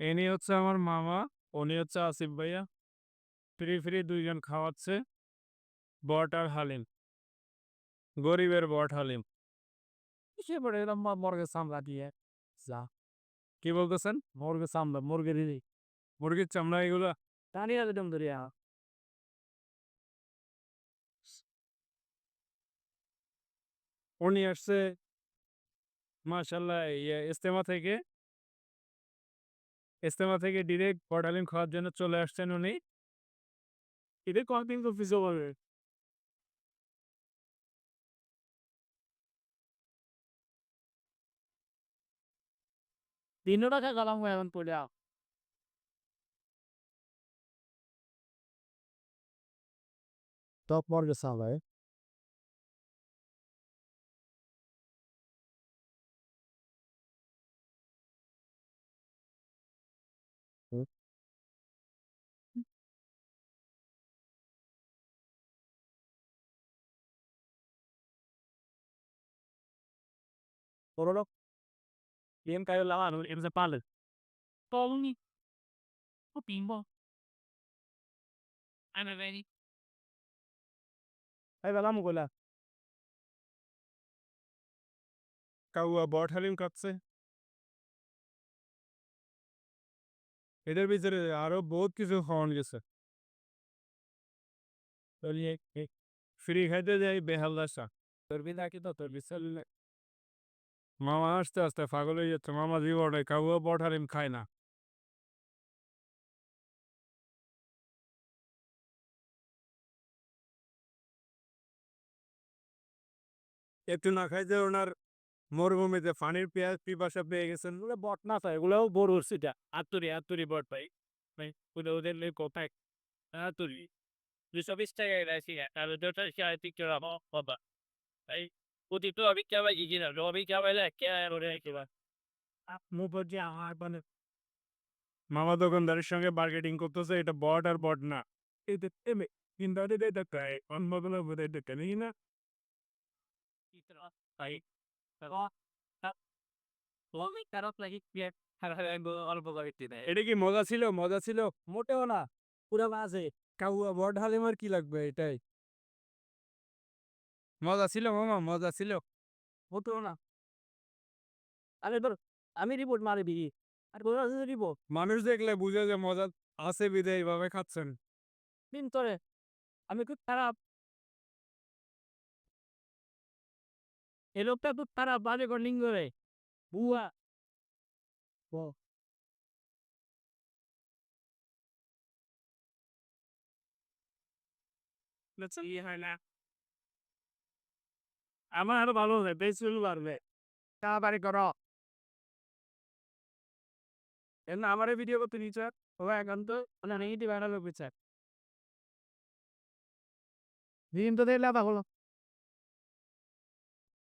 Any হচ্ছে আমার মামা উনি হচ্ছে আসিফ ভাইয়া। ফ্রি ফ্রি দুইজন খাওয়াচ্ছে। বট আর হালিম। গরিবের বট হালিম। কিসে পড়ে এরকম মর্গের সামলা দিয়ে। যা। কি বলতেছেন? মর্গের সামলা মুরগের মুরগির চামড়া এগুলো? টানি আছে দম ধরিয়া। উনি আসছে মাশাল্লাহ ইয়ে ইস্তেমা থেকে ইস্তেমা থেকে ডিরেক্ট হালিম খাওয়ার জন্য চলে আসছেন উনি এদের কতদিন তো পিছু বলবে তিনশো টাকা গেলাম এখন পড়ে Top morgue sala, eh? Porolo. Bien kayo lang ano, im sa pala. Tolong ni. O pimbo. I'm ready. Ay, wala mo gula. কাউয়া বট হালিম খাচ্ছে এদের ভিতরে আরও বহুত কিছু খাওয়ানো গেছে ফ্রি খাইতে যাই বেহাল দাসা তোর বিদা কি তো তোর বিশাল মামা আস্তে আস্তে পাগল হয়ে যাচ্ছে। মামা জীবনে কাউয়া বট হালিম খায় না। একটু না খাইতে ওনার মরুভূমিতে পানির পেঁয়াজ পিপাসা পেয়ে গেছেন। এগুলো বট না তো এগুলোও বড় হচ্ছে এটা আতুরি আতুরি বট ভাই। ভাই, ওদের ওদের লে কোথায়? আতুরি। দুশো বিশ টাকায় রাখছি আর ওটা সাড়ে তিনশো বাবা। আমার মানে মামা দোকানদারের সঙ্গে বার্গেটিং করতেছে এটা বট আর বট না এটা এমে কিন্তু এটা এটা কেন না ভাই অনেক খারাপ লাগে অল্প কয়েকটি এটা কি মজা ছিল মজা ছিল মোটেও না পুরো বাজে কাউয়া বট হালিমার কি লাগবে এটাই মজা ছিল মামা মজা ছিল। মোটেও না। আরে ধর আমি রিপোর্ট মারবি আর কোথাও রিপোর্ট। মানুষ দেখলে বুঝে যে মজা আছে বিদে এইভাবে খাচ্ছেন। দিন তোরে আমি খুব খারাপ। এই লোকটা খুব খারাপ বাজে কর্নিং করে বুয়া। ও। হয় না। আমার আরও ভালো হবে বেশি বাড়বে। তাড়াতাড়ি করো। এমন আমার ভিডিও করতে নিচ্ছে ও একান্ত মানে নেগেটিভ লোক বিচার দিন তো দেখলে হলো